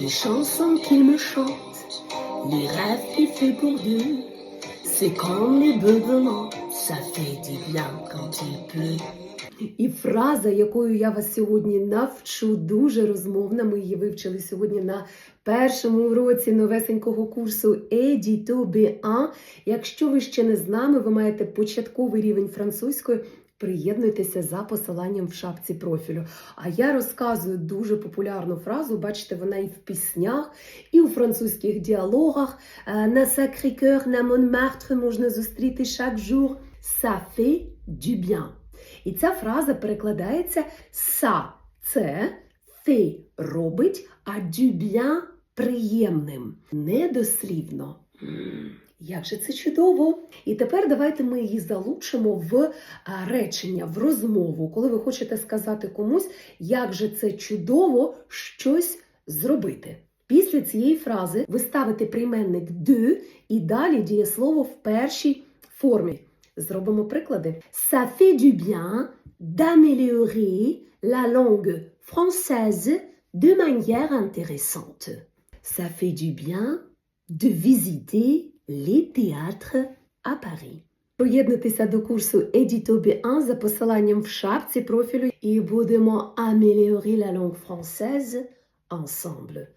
les chansons qu'il me chante, les rêves qu'il fait pour deux. C'est comme les beuglements, ça fait du bien quand il pleut. І фраза, якою я вас сьогодні навчу, дуже розмовна. Ми її вивчили сьогодні на першому уроці новесенького курсу Edito B1. Якщо ви ще не з нами, ви маєте початковий рівень французької. Приєднуйтеся за посиланням в шапці профілю. А я розказую дуже популярну фразу. Бачите, вона і в піснях, і у французьких діалогах. Е, На Sacré-Cœur, на Монмартре можна зустріти chaque jour. Ça fait du bien. І ця фраза перекладається «ça» – це «ти» робить, а «du bien» – приємним. Недослівно. Як же це чудово! І тепер давайте ми її залучимо в речення, в розмову, коли ви хочете сказати комусь, як же це чудово щось зробити. Після цієї фрази ви ставите прийменник de і далі дієслово в першій формі. Зробимо приклади. Ça fait du bien d'améliorer la langue française de manière intéressante. Ça fait du bien de visiter les théâtres à Paris. Приєднуйтеся до курсу Edito B1 за посиланням в шапці профілю і будемо améliorer la langue française ensemble.